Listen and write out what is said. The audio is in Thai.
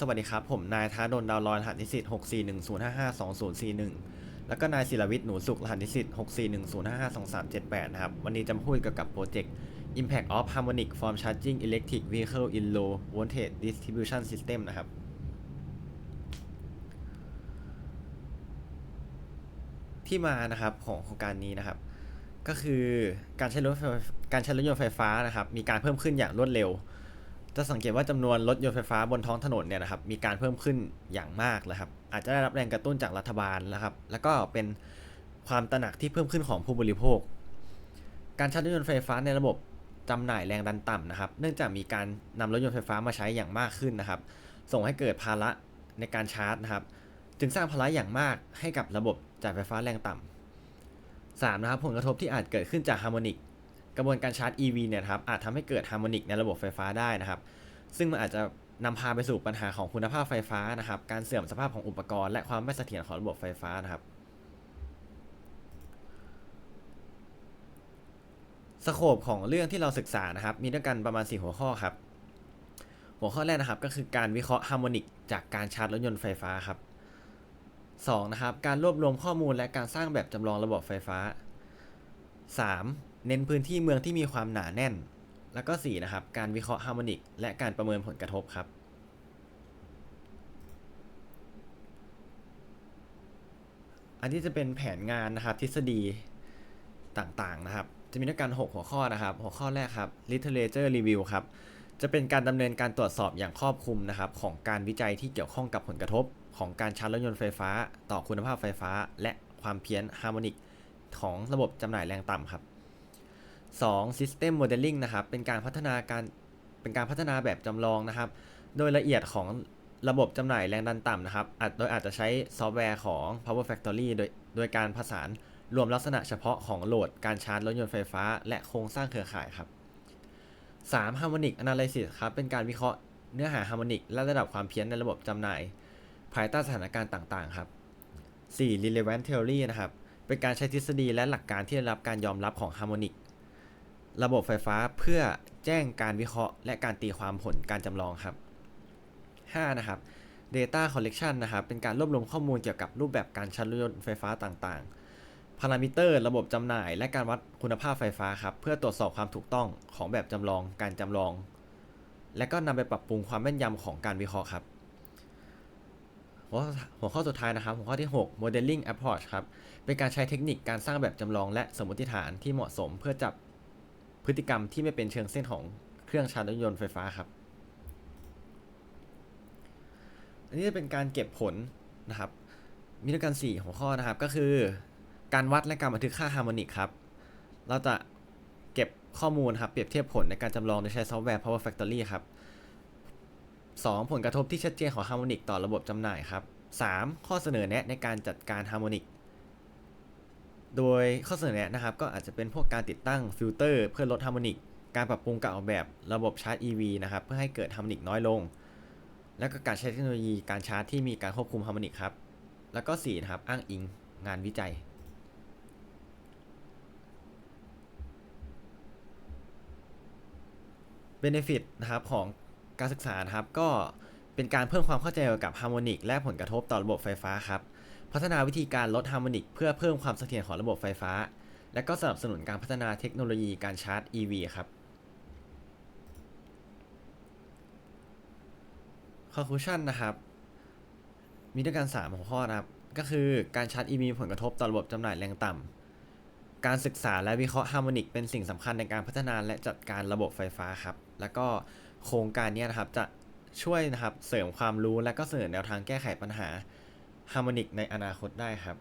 สวัสดีครับ ผมนายธนดลดาวลอยรหัสนิสิต641055241 แล้วก็นายศิรวิทย์หนูสุขรหัสนิสิต641055378 นะครับ วันนี้จะมาพูดเกี่ยวกับโปรเจกต์ Impact of Harmonic Form Charging Electric Vehicle in Low Voltage Distribution System นะครับ ที่มานะครับของโครงการนี้นะครับ ก็คือการใช้รถการใช้รถยนต์ไฟฟ้านะครับ มีการเพิ่มขึ้นอย่างรวดเร็ว จะสังเกตว่าจำนวนรถยนต์ไฟฟ้าบนท้องถนนเนี่ยนะครับมีการเพิ่มขึ้นอย่างมากเลยครับ อาจจะได้รับแรงกระตุ้นจากรัฐบาลนะครับ แล้วก็เป็นความตระหนักที่เพิ่มขึ้นของผู้บริโภค การชาร์จรถยนต์ไฟฟ้าในระบบจำหน่ายแรงดันต่ำนะครับ เนื่องจากมีการนำรถยนต์ไฟฟ้ามาใช้อย่างมากขึ้นนะครับ ส่งให้เกิดภาระในการชาร์จนะครับ จึงสร้างภาระอย่างมากให้กับระบบจ่ายไฟฟ้าแรงต่ำสามนะครับผลกระทบที่อาจเกิดขึ้นจากฮาร์โมนิก กระบวนการชาร์จ EV เนี่ยครับอาจทำให้เกิดฮาร์โมนิกในระบบไฟฟ้าได้นะครับ ซึ่งมันอาจจะนำพาไปสู่ปัญหาของคุณภาพไฟฟ้านะครับ การเสื่อมสภาพของอุปกรณ์และความไม่เสถียรของระบบไฟฟ้านะครับสโคปของเรื่องที่เราศึกษานะครับ มีด้วยกันประมาณ 4 หัวข้อครับ หัวข้อแรกนะครับก็คือการวิเคราะห์ฮาร์โมนิกจากการชาร์จรถยนต์ไฟฟ้าครับ 2. นะครับการรวบรวมข้อมูลและการสร้างแบบจำลองระบบไฟฟ้า 3. เน้นพื้นที่เมืองที่มีความหนาแน่น แล้วก็4นะครับ การวิเคราะห์ฮาร์โมนิกและการประเมินผลกระทบครับ อันที่จะเป็นแผนงานนะครับทฤษฎีต่างๆนะครับ จะมีด้วยกัน 6 หัวข้อนะครับ หัวข้อแรกครับ literature review ครับ จะเป็นการดำเนินการตรวจสอบอย่างครอบคลุมนะครับ ของการวิจัยที่เกี่ยวข้องกับผลกระทบ ของการชาร์จรถยนต์ไฟฟ้า ต่อคุณภาพไฟฟ้า และความเพี้ยนฮาร์โมนิกของระบบจำหน่ายแรงต่ำครับ 2. System Modeling นะครับเป็นการพัฒนาการเป็นการพัฒนาแบบจำลองนะครับ โดยละเอียดของระบบจำหน่ายแรงดันต่ำนะครับอาจโดยอาจจะใช้ซอฟต์แวร์ของ Power Factory โดยโดยการผสานรวมลักษณะเฉพาะของโหลดการชาร์จรถยนต์ไฟฟ้า และโครงสร้างเครือข่ายครับ 3. Harmonic Analysis ครับเป็นการวิเคราะห์เนื้อหาฮาร์โมนิกและระดับความเพี้ยนในระบบจำหน่าย ภายใต้สถานการณ์ต่างๆ ครับ 4. Relevant Theory นะครับเป็นการใช้ทฤษฎีและหลักการที่ได้รับการยอมรับของฮาร์โมนิก ระบบไฟฟ้าเพื่อแจ้งการวิเคราะห์ และการตีความผลการจำลองครับ 5. นะครับ Data Collection นะครับ เป็นการรวบรวมข้อมูลเกี่ยวกับรูปแบบการชาร์จรถยนต์ไฟฟ้าต่างๆ พารามิเตอร์ ระบบจำหน่าย และการวัดคุณภาพไฟฟ้าครับ เพื่อตรวจสอบความถูกต้องของแบบจำลอง การจำลอง และก็นำไปปรับปรุงความแม่นยำของการวิเคราะห์ครับ หัวหัวข้อสุดท้ายนะครับ หัวข้อที่ 6 modeling approach ครับ เป็นการใช้เทคนิคการสร้างแบบจำลอง และสมมติฐานที่เหมาะสม เพื่อจับ พฤติกรรมที่ไม่เป็นเชิงเส้นของเครื่องชาร์จรถยนต์ไฟฟ้าครับ อันนี้จะเป็นการเก็บผลนะครับ มีด้วยกัน 4 หัวข้อนะครับ ก็คือ การวัดและการบันทึกค่าฮาร์โมนิกครับ เราจะเก็บข้อมูลครับ เปรียบเทียบผลในการจำลองโดยใช้ซอฟต์แวร์ Power Factory ครับ 2. ผลกระทบที่ชัดเจนของฮาร์โมนิกต่อระบบจำหน่ายครับ 3. ข้อเสนอแนะในการจัดการฮาร์โมนิก โดยข้อเสนอแนะนะครับก็อาจจะเป็นพวกการติดตั้งฟิลเตอร์เพื่อลดฮาร์โมนิก การปรับปรุงการออกแบบระบบชาร์จ EV นะครับเพื่อให้เกิดฮาร์โมนิกน้อยลง แล้วก็การใช้เทคโนโลยีการชาร์จที่มีการควบคุมฮาร์โมนิกครับ แล้วก็4นะครับอ้างอิงงานวิจัย Benefit นะครับของการศึกษานะครับก็เป็นการเพิ่มความเข้าใจเกี่ยวกับฮาร์โมนิกและผลกระทบต่อระบบไฟฟ้าครับ พัฒนาวิธีการลดฮาร์โมนิกเพื่อเพิ่มความเสถียรของระบบไฟฟ้า และก็สนับสนุนการพัฒนาเทคโนโลยีการชาร์จ EV ครับ Conclusion นะครับ มีด้วยกัน3หัวข้อนะครับ ก็คือการชาร์จ EV มีผลกระทบต่อระบบจำหน่ายแรงต่ำ การศึกษาและวิเคราะห์ฮาร์โมนิกเป็นสิ่งสำคัญในการพัฒนาและจัดการระบบไฟฟ้าครับ แล้วก็โครงการนี้นะครับจะช่วยนะครับเสริมความรู้และก็เสนอแนวทางแก้ไขปัญหา ฮาร์โมนิกในอนาคตได้ครับ